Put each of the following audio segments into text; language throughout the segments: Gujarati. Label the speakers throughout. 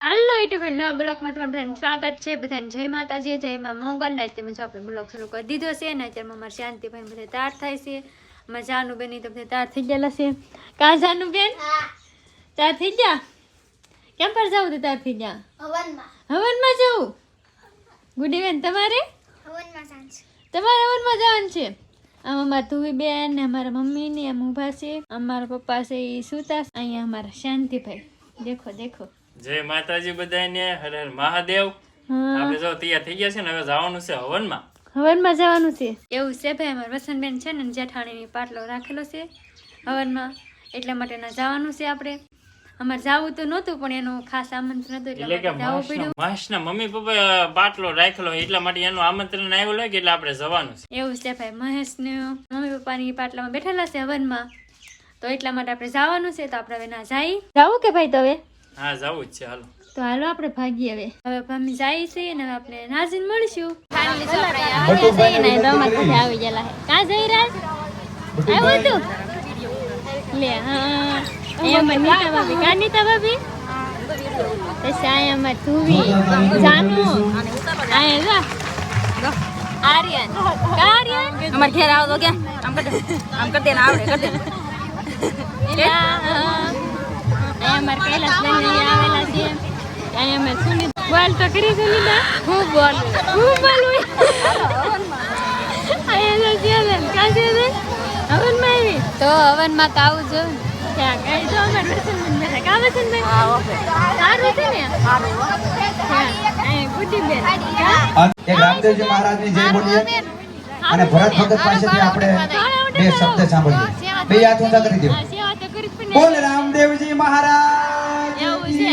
Speaker 1: હાલો યુટ્યુબ નવા બ્લોકમાં તમારું બધાને સ્વાગત છે. બધાને જય માતાજી જય માં મોગલ. ને તમે જો આપણે બ્લોક શરૂ કરી દીધો છે ને અત્યારમાં અમારે શાંતિભાઈ બધા તાર થાય છે. અમારે જાનું બેન તો બધા તાર થઈ ગયેલા છે. કા જાનું બેન તાર થઈ ગયા? કેમ પર જવું તો તાર થઈ ગયા?
Speaker 2: હવનમાં.
Speaker 1: હવનમાં જવું? ગુડી બેન તમારે? તમારે હવનમાં જવાનું છે? આમ અમારા ધુવી બેન ને અમારા મમ્મી ને એમ ઊભા છે. અમારા પપ્પા છે એ સુતા અહીંયા અમારા શાંતિભાઈ. દેખો દેખો.
Speaker 3: જય માતાજી બધાને હર હર મહાદેવ. આપણે જો તૈયાર થઈ ગયા છે ને હવે જવાનું છે હવનમાં.
Speaker 1: હવનમાં જવાનું છે. એવું છે ભાઈ અમાર વસંતબેન છે ને જેઠાણીની પાટલો રાખેલો છે હવનમાં. એટલા માટે ના જવાનું છે આપણે. અમારે જવું તો નહોતું પણ એનું ખાસ આમંત્રણ હતું
Speaker 3: એટલે કે
Speaker 1: જવું પડ્યું.
Speaker 3: મહેશના મમ્મી પપ્પા બાટલો રાખેલો હોય એટલા માટે એનું આમંત્રણ આવ્યું હોય કે એટલે આપણે જવાનું છે.
Speaker 1: એવું છે ભાઈ મહેશને મમ્મી પપ્પાની પાટલામાં બેઠેલા છે હવનમાં. તો એટલા માટે આપણે જવાનું છે તો આપણે હવે ના જાય. જવું કે ભાઈ તો હવે
Speaker 3: હા જવું જ છે હાલો.
Speaker 1: તો હાલો આપણે ભાગીએ હવે. હવે અમે જઈએ છીએ ને આપણે નાજીને મળશું. ફાઇનલી તો આપણે આવી ગયા છીએ ને તો અમારા પાસે આવી ગયેલા છે. કા જઈ રાજ આવ્યું તું લે હા. અહીંયા અમારી નીતા ભાભી. કા નીતા ભાભી? પછી અહીંયા તું ધુવી જાનુ. અહીંયા જા. આર્યન. કા આર્યન?
Speaker 4: અમાર ઘેર આવો તો ક્યાં? આમ કર દે. આમ કર દે ને આવડે કર દે.
Speaker 1: અમારા કૈલાસ બેન અહીંયા આવેલા છે અહીંયા અમે સુનિત બોલ તો કરી સુનિતા હું બોલ? હું બોલું? અહીંયા તો છે બેન કાં છે બેન હવનમાં આવી? તો હવનમાં તો આવું જો ત્યાં કઈ જો અમારે વસન બેઠા. કા ઓકે. સારું છે ને? ત્યાં અહીંયા ગુડી બેન. એ
Speaker 5: એક રામદેવજી મહારાજની જય બોલીએ. અને ભરત ભગત પાસેથી આપણે બે શબ્દ સાંભળીએ. બે હાથ ઊંચા કરી દો. બોલ રામદેવજી મહારાજ
Speaker 1: એવું છે.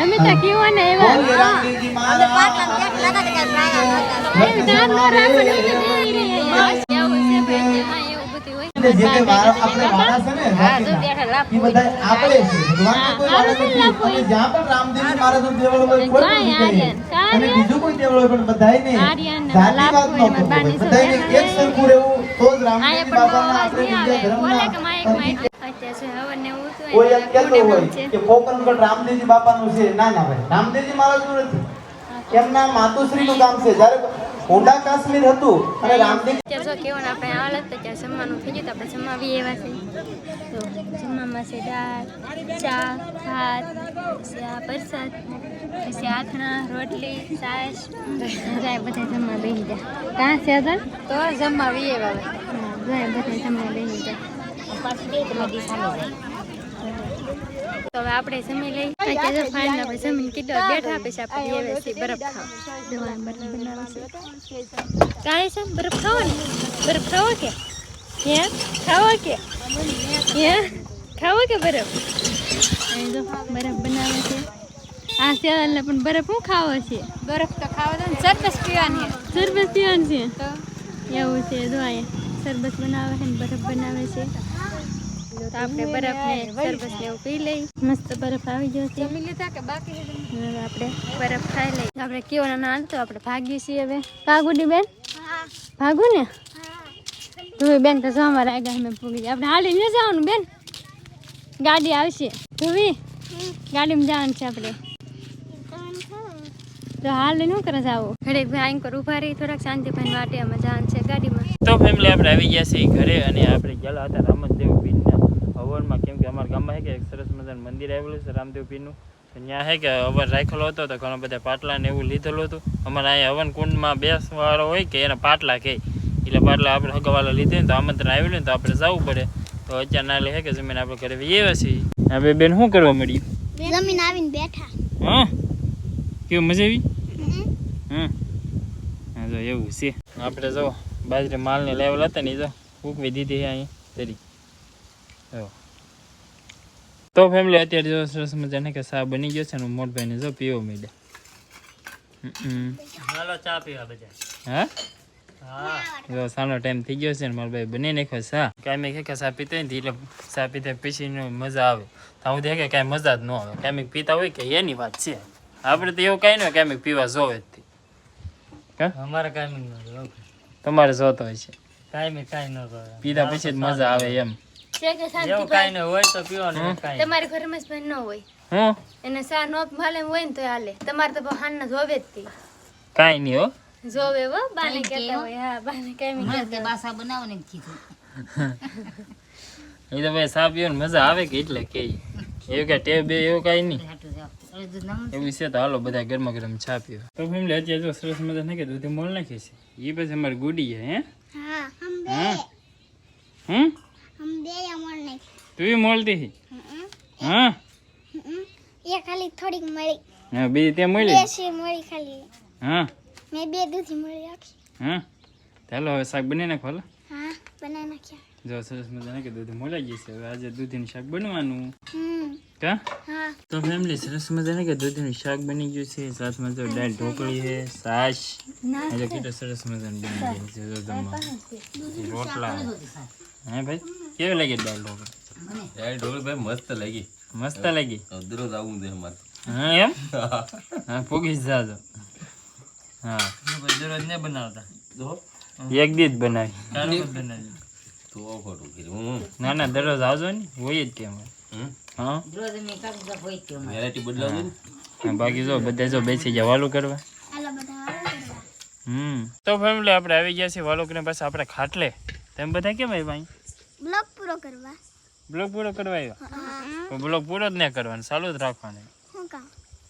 Speaker 1: અમે તો કેવા ને એવા.
Speaker 5: જે જે વાળા આપણે વાળા છે ને રાતીના, બધા આપણે છે ભગવાનના કોઈ વાળા નથી. અને જ્યાં પણ રામદેવજી મહારાજનું દેવળ હોય કોઈ પણ
Speaker 1: કાંઈ
Speaker 5: જગ્યાએ.
Speaker 1: આર્યન, કાંઈ
Speaker 5: અને બીજું કોઈ દેવળ હોય પણ બધાયને
Speaker 1: આર્યન ને
Speaker 5: ન
Speaker 1: હોય,
Speaker 5: કરવો
Speaker 1: બાની
Speaker 5: હોય. બધાયને એક સરખું રહેવું તો જ
Speaker 1: આયા
Speaker 5: રામદેવજી આપણે બીજા ધર્મના
Speaker 1: હવન ને એવું હતું
Speaker 5: કોઈ એમ કહેતો હોય
Speaker 1: મોઢે છે.
Speaker 5: કે રામદેવજી બાપાનું છે. ના ના ભાઈ. રામદેવજી મહારાજનું નથી એમના માતુશ્રીનું કામ છે. જ્યારે ઊંડા કાશ્મીર હતું અને રામદેવ
Speaker 1: જો કેવું ને આપણે હાલત તો ત્યાં જમવાનું થઈ ગયું તો આપણે જમાવી એવા છે તો જમવામાં છે દાળ ચા ભાત ચા પરસાદ પ્રસાદ પછી આથણા રોટલી છાશ. જાય બધા જમવા બેસી જાય કાં છે અગર તો જમવા એવા જાય બધા જમવા બેસી જાય. તો હવે આપણે જમી લઈ અત્યારે જો ફાઇનલ આપણે જમીન કીધો બેઠા પછી આપણે છે બરફ ખાવ. જવાનું બરફ બનાવે છે કાંઈ છે બરફ ખાવો ને? બરફ ખાવો કે? હે? ખાવો કે? હે? ખાવો કે બરફ? જો બરફ બનાવે છે. આ સેવાલને પણ બરફ શું ખાવો છે? બરફ તો ખાવો તો સરબત પીવાની સરબત પીવાની છે? એવું છે જો અહીંયા સરબત બનાવે છે ને બરફ બનાવે છે. તો આપણે બરફ ને સરબત ને એવું પી લઈ. મસ્ત બરફ આવી ગયો છે. જમી લીધા કે બાકી હવે આપણે બરફ ખાઈ લઈ આપણે કેવો ના હાલ તો આપણે ભાગીએ છીએ હવે. કાગુડી બેન? ભાગું ને ધુવી બેન તો જમવા લાગ્યા અમે પૂગી આપણે હાલી ન જવાનું બેન? ગાડી આવશે. ધુવી ગાડીમાં જવાનું છે આપણે. તો હાલનું કરે જાવ ઘરે ભાઈ કર ઊભા રહી થોડાક શાંતિભાઈ માટે અમે જવાનું છે ગાડીમાં.
Speaker 3: તો ફેમિલી આપણે આવી ગયા છીએ ઘરે અને આપણે ગયેલા હતા રામદેવ કેમ કે અમારા ગામમાં છે કે એક સરસ મજાનું મંદિર આવેલું છે રામદેવ પીરનું ત્યાં છે કે હવન રાખેલો હતો તો ઘણા બધા પાટલા ને એવું લીધેલું હતું. અમારે અહીંયા હવન કુંડમાં બેસવાળો હોય કે એના પાટલા કહે એટલે પાટલા આપણે હગવાલા લીધે તો આમંત્રણ આવેલું તો આપણે જવું પડે. તો અત્યારે ના લે કે જમીન આપણે ઘરે એવા છીએ. હવે બેન શું કરવા મળ્યું
Speaker 2: જમીન આવીને બેઠા.
Speaker 3: હા? કેવું મજા આવી? હા. જો એવું છે. આપણે જો બાજરી માલને લેવલ હતા ને જો ઉકવી દીધી અહીંયા. તરી. જો. તો ફેમિલી અત્યારે જો સરસ મજાને કે સા બની ગયો છે ને મોટભાઈને જો પીવો માંડ્યા હાલો ચા પીવા બધા. હા? જો સાનો ટાઈમ થઈ ગયો છે ને મારા ભાઈ બની નાખ્યો સા કાંઈ મેં કે સા પીતો હોય ને એટલે સા પીતે પીસીને મજા આવે. તો હું દેખે કાંઈ મજા જ ન આવે. કાંઈ પીતા હોય કે એની વાત છે. આપણે તો એવું કાંઈ ન કાંઈ પીવા જોવે જ
Speaker 6: અમારે કાંઈ
Speaker 3: તમારે જોતો હોય છે.
Speaker 6: કાંઈ કાંઈ ન
Speaker 3: પીતા પછી જ મજા આવે એમ.
Speaker 6: એવું
Speaker 1: શાંતિભાઈ
Speaker 6: ન હોય તો પીવાનું કાંઈ.
Speaker 1: તમારી ઘરમાં જ ન હોય.
Speaker 3: હું
Speaker 1: એને સા નો હાલે હોય ને તો હાલે. તમારે તો હાન જોવે જ તે.
Speaker 3: કાંઈ નહીં હો.
Speaker 1: જોવે હો બાને કહેતા હોય. હા બાને કાંઈ
Speaker 4: મને તે બાસા બનાવવાની કીધું.
Speaker 3: એ તો ભાઈ સા પીવાની મજા આવે કે એટલે કે એવું કે ટેબ બે એવું કાઈ નહીં. એવું છે તો હાલો બધા ગરમા ગરમ ચા પીવો તો ફેમિલી અત્યારે જો સરસ મજા નાખે દૂધી મોલ નાખી છે. એ પછી અમારે ગુડી હે?
Speaker 2: હા? હમ? બે दे અમર નહીં
Speaker 3: તું ય મોલતી હતી? હા
Speaker 2: એ ખાલી થોડીક મળી
Speaker 3: હા બીજી
Speaker 2: બે
Speaker 3: મળી
Speaker 2: છે મળી ખાલી
Speaker 3: હા
Speaker 2: મેં બે દૂધી મળી રાખી
Speaker 3: હા ચાલો હવે શાક બની નાખો હાલો.
Speaker 2: હા બનાવી નાખ્યા
Speaker 3: જો સરસ મજા નાખે દૂધી મોલાઈ ગઈ છે. હવે આજે દૂધીનું શાક બનવાનું.
Speaker 2: હમ.
Speaker 3: કા?
Speaker 2: હા.
Speaker 3: તો ફેમિલી સરસ મજા કે દૂધીનું શાક બની ગયું છે. સાથમાં જો દાળ ઢોકળી છે છાશ. આજે કેટલું સરસ મજાનું બની ગયું છે જો રોટલા. હે ભાઈ? કેવી લાગી દાળ ઢોકળી?
Speaker 7: યાર ઢોલ ભાઈ મસ્ત લાગી.
Speaker 3: મસ્ત લાગી?
Speaker 7: દરરોજ આવું દે અમારે.
Speaker 3: હા એમ? હા. પોગી જાજો. હા.
Speaker 6: દરરોજ ને બનાવતા?
Speaker 7: જો.
Speaker 3: એક દી જ બનાવી.
Speaker 6: બનાવી
Speaker 7: તો ખોટું કર્યું
Speaker 3: ના ના દરરોજ આવજો ને. હોય જ કેમ
Speaker 7: હમ?
Speaker 3: હા?
Speaker 7: વેરાયટી
Speaker 3: બાકી જો બધા જો બેસી ગયા વાલું કરવા. હમ. તો ફેમિલી આપણે આવી ગયા છીએ વાલોકને પાસે આપણે ખાટલે. તેમ બધા કેમ આવ્યા
Speaker 2: બ્લોગ પૂરો કરવા.
Speaker 3: બ્લોક પૂરો કરવા આવ્યા? પણ બ્લોક પૂરો જ નહીં કરવાનો ચાલુ જ રાખવાનો.
Speaker 2: હું કામ?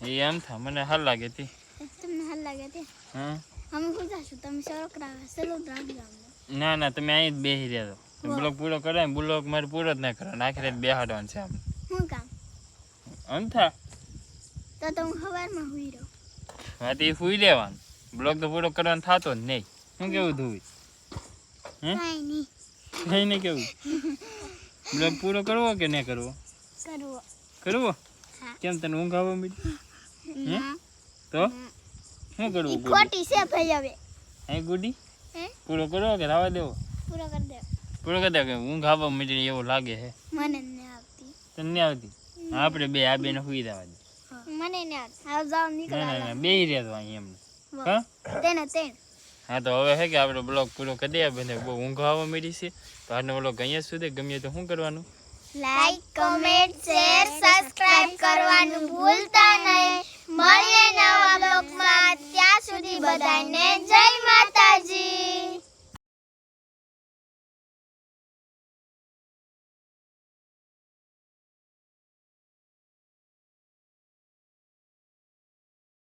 Speaker 3: એ એમ થા મને હાલ લાગે તી.
Speaker 2: તમને હાલ લાગે તે?
Speaker 3: હા
Speaker 2: અમે પૂછાશું તમે સરોક રાખ સરોક રાખજો
Speaker 3: ના ના તમે અહીં જ બેસી રહ્યા તો બ્લોક પૂરો કરાય બ્લોગ મારે પૂરો જ નહીં કરવાનો આખરે બેહાડવાનો છે આમ.
Speaker 2: હું કામ?
Speaker 3: આમ થા.
Speaker 2: તો તો હું સવારમાં હુઈ રહ્યો
Speaker 3: હા તે હુઈ લેવાનું બ્લોક તો પૂરો કરવાનો થતો જ નહીં. શું કેવું ધોવી હે?
Speaker 2: કઈ નહીં.
Speaker 3: કેવું? બ્લોગ પૂરો કરવો કે નહીં કરવો?
Speaker 2: કરવો.
Speaker 3: કરવો? કેમ તને ઊંઘ આવવા મળી
Speaker 2: હે?
Speaker 3: તો? શું કરવું
Speaker 2: ખોટી છે ભાઈ હવે.
Speaker 3: હે ગુડી? પૂરો કરવો કે રાવા દેવો?
Speaker 2: પૂરો કરી દેવો
Speaker 3: પૂરો કરી દેવો કે ઊંઘ આવવા મળી એવું લાગે છે
Speaker 2: મને ન આવતી.
Speaker 3: તને ન આવતી? આપણે બે આ બેને સુઈ દેવા દે.
Speaker 2: મને ન આવતી. આવ જાવ
Speaker 3: ના
Speaker 2: નીકળ
Speaker 3: ના ના બે રહ્યા તો અહીં એમ. હા?
Speaker 2: તેને તેણ
Speaker 3: હા, તો હવે હે કે આપણે બ્લોગ પૂરો કરી દઈએ બધે બહુ ઊંઘ આવવા મળી છે. તો આજનો બ્લોગ અહીંયા સુધી, ગમે તો શું કરવાનું?
Speaker 2: લાઈક કમેન્ટ શેર સબસ્ક્રાઇબ કરવાનું ભૂલતા નહીં. મળીએ નવા